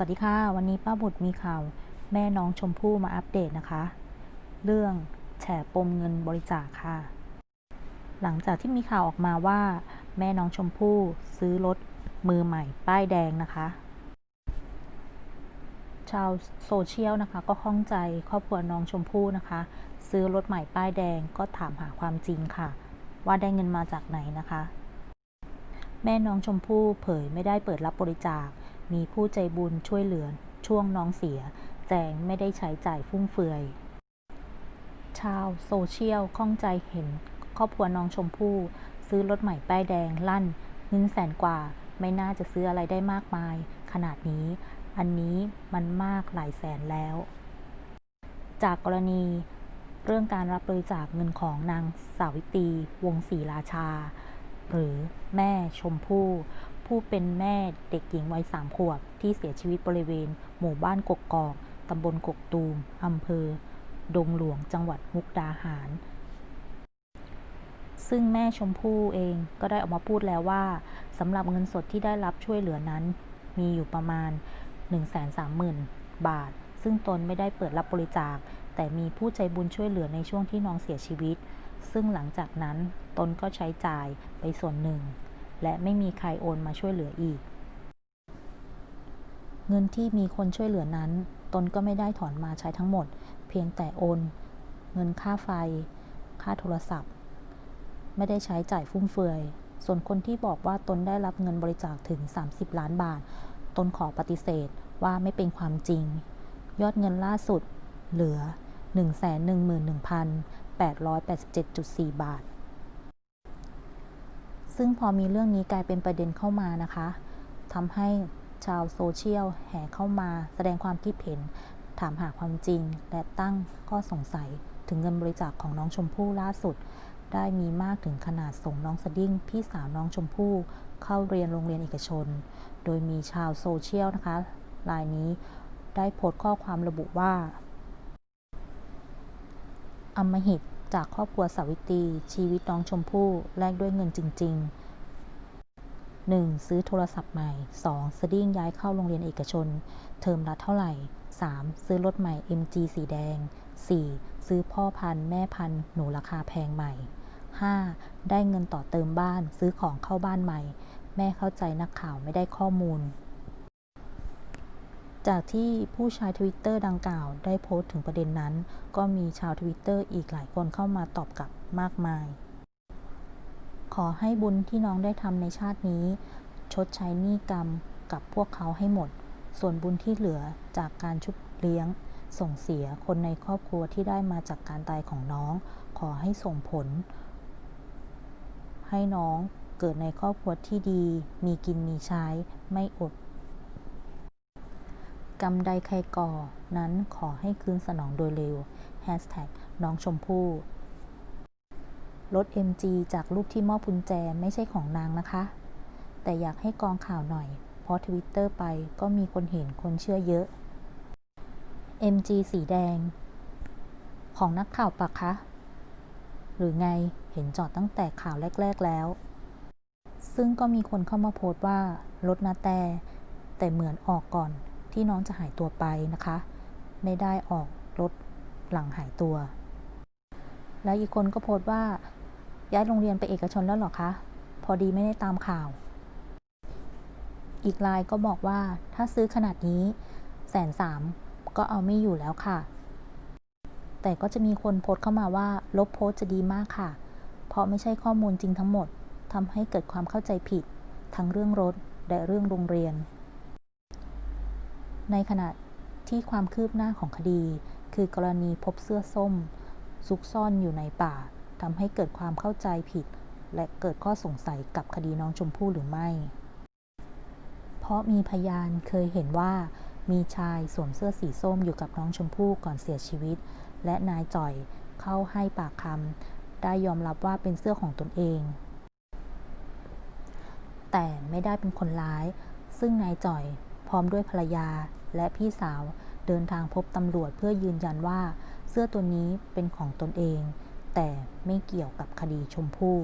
สวัสดีค่ะ วันนี้ป้าบุตรมีข่าว แม่น้องชมพู่มาอัปเดตนะคะ เรื่องแฉปมเงินบริจาคค่ะ หลังจากที่มีข่าวออกมาว่า แม่น้องชมพู่ซื้อรถมือใหม่ป้ายแดงนะคะ ชาวโซเชียลนะคะก็ข้องใจครอบครัวน้องชมพู่นะคะ ซื้อรถใหม่ป้ายแดงก็ถามหาความจริงค่ะ ว่าได้เงินมาจากไหนนะคะ แม่น้องชมพู่เผยไม่ได้เปิดรับบริจาค มีผู้ใจบุญช่วยเหลือ ช่วงน้องเสีย แจงไม่ได้ใช้จ่ายฟุ่มเฟือย ชาวโซเชียลข้องใจเห็น ครอบครัวน้องชมพู่ ซื้อรถใหม่ป้ายแดงลั่นเงินแสนกว่า ไม่น่าจะซื้ออะไรได้มากมาย ขนาดนี้ อันนี้มันมากหลายแสนแล้ว จากกรณีเรื่องการรับบริจาคเงินของนางสาวิตี วงศรีราชา หรือแม่ชมพู่ ผู้เป็นแม่เด็กหญิงวัยสามขวบ ที่เสียชีวิตบริเวณ หมู่บ้านกกกอกตำบลกกตูมอำเภอ ดงหลวงจังหวัดมุกดาหาร ซึ่งแม่ชมพู่เองก็ได้ออกมาพูดแล้วว่าสำหรับเงินสดที่ได้รับช่วยเหลือนั้น มีอยู่ประมาณ 130,000 บาท ซึ่งตนไม่ได้เปิดรับบริจาค แต่มีผู้ใจบุญช่วยเหลือในช่วงที่น้องเสียชีวิต ซึ่งหลังจากนั้นตนก็ใช้จ่ายไปส่วนหนึ่ง และไม่มีใครโอนมาช่วยเหลืออีก เงินที่มีคนช่วยเหลือนั้น ตนก็ไม่ได้ถอนมาใช้ทั้งหมด เพียงแต่โอน เงินค่าไฟ ค่าโทรศัพท์ ไม่ได้ใช้จ่ายฟุ่มเฟือย ส่วนคนที่บอกว่าตนได้รับเงินบริจาคถึง 30 ล้านบาท ตนขอปฏิเสธว่าไม่เป็นความจริง ยอดเงินล่าสุดเหลือ 111,887.4 บาท ซึ่งพอมีเรื่องนี้กลายเป็นประเด็นเข้ามานะคะทำให้ชาวโซเชียลแห่เข้ามาแสดงความคิดเห็น ถามหาความจริง และตั้งข้อสงสัยถึงเงินบริจาคของน้องชมพู่ล่าสุด ได้มีมากถึงขนาดส่งน้องสดิ้งพี่สาวน้องชมพู่เข้าเรียนโรงเรียนเอกชน โดยมีชาวโซเชียลนะคะรายนี้ได้โพสต์ข้อความระบุว่าอมหิต จากครอบครัวสาวิตรีชีวิตน้องชมพู่แลกด้วยเงินจริง ๆ 1. ซื้อโทรศัพท์ใหม่ 2. สดิ้งย้ายเข้าโรงเรียนเอกชน เทอมละเท่าไหร่ 3. ซื้อรถใหม่ MG สีแดง 4. ซื้อพ่อพันธุ์แม่พันธุ์หนูราคาแพงใหม่ 5. ได้เงินต่อเติมบ้าน ซื้อของเข้าบ้านใหม่ แม่เข้าใจนักข่าวไม่ได้ข้อมูล จากที่ผู้ใช้ทวิตเตอร์ดังกล่าวได้โพสต์ถึงประเด็นนั้น ก็มีชาวทวิตเตอร์อีกหลายคนเข้ามาตอบกลับมากมาย ขอให้บุญที่น้องได้ทำในชาตินี้ ชดใช้หนี้กรรมกับพวกเขาให้หมด ส่วนบุญที่เหลือจากการชุบเลี้ยง ส่งเสียคนในครอบครัวที่ได้มาจากการตายของน้อง ขอให้ส่งผล ให้น้องเกิดในครอบครัวที่ดี มีกินมีใช้ ไม่อด กรรมใดใครก่อ นั้นขอให้คืนสนองโดยเร็ว Hashtag น้องชมพู่รถ MG จากรูปที่มอบกุญแจไม่ใช่ของนางนะคะ แต่อยากให้กองข่าวหน่อย เพราะทวิตเตอร์ไปก็มีคนเห็นคนเชื่อเยอะ MG สีแดง ของนักข่าวปะคะ หรือไงเห็นจอดตั้งแต่ข่าวแรก ๆ แล้ว ซึ่งก็มีคนเข้ามาโพสต์ว่า รถนาแต่แต่เหมือนออกก่อน ที่น้องจะหายตัวไปนะคะ ไม่ได้ออกรถหลังหายตัว แล้วอีกคนก็โพสต์ว่า ย้ายโรงเรียนไปเอกชนแล้วหรอคะ พอดีไม่ได้ตามข่าว อีกรายก็บอกว่าถ้าซื้อขนาดนี้แสนสามก็เอาไม่อยู่แล้วค่ะ แต่ก็จะมีคนโพสต์เข้ามาว่า ลบโพสต์จะดีมากค่ะ เพราะไม่ใช่ข้อมูลจริงทั้งหมดทำให้เกิดความเข้าใจผิด ทั้งเรื่องรถและเรื่องโรงเรียน ในขณะที่ความคืบหน้าของคดี คือกรณีพบเสื้อส้ม ซุกซ่อนอยู่ในป่าทำให้เกิดความเข้าใจผิด และเกิดข้อสงสัยกับคดีน้องชมพู่หรือไม่ เพราะมีพยานเคยเห็นว่ามีชายสวมเสื้อสีส้มอยู่กับน้องชมพู่ก่อนเสียชีวิต และนายจ่อยเข้าให้ปากคำได้ยอมรับว่าเป็นเสื้อของตนเอง แต่ไม่ได้เป็นคนร้าย ซึ่งนายจ่อยพร้อมด้วยภรรยา และพี่สาวเดินทางพบตำรวจเพื่อยืนยันว่าเสื้อตัวนี้เป็นของตนเอง แต่ไม่เกี่ยวกับคดีชมพู่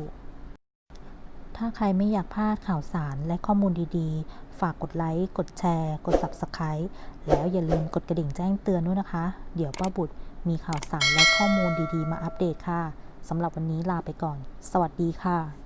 ถ้าใครไม่อยากพลาดข่าวสารและข้อมูลดีๆ ฝากกดไลค์ กดแชร์ กด Subscribe แล้วอย่าลืมกดกระดิ่งแจ้งเตือนด้วยนะคะ เดี๋ยวป้าบุตรมีข่าวสารและข้อมูลดีๆ มาอัปเดตค่ะ สำหรับวันนี้ลาไปก่อน สวัสดีค่ะ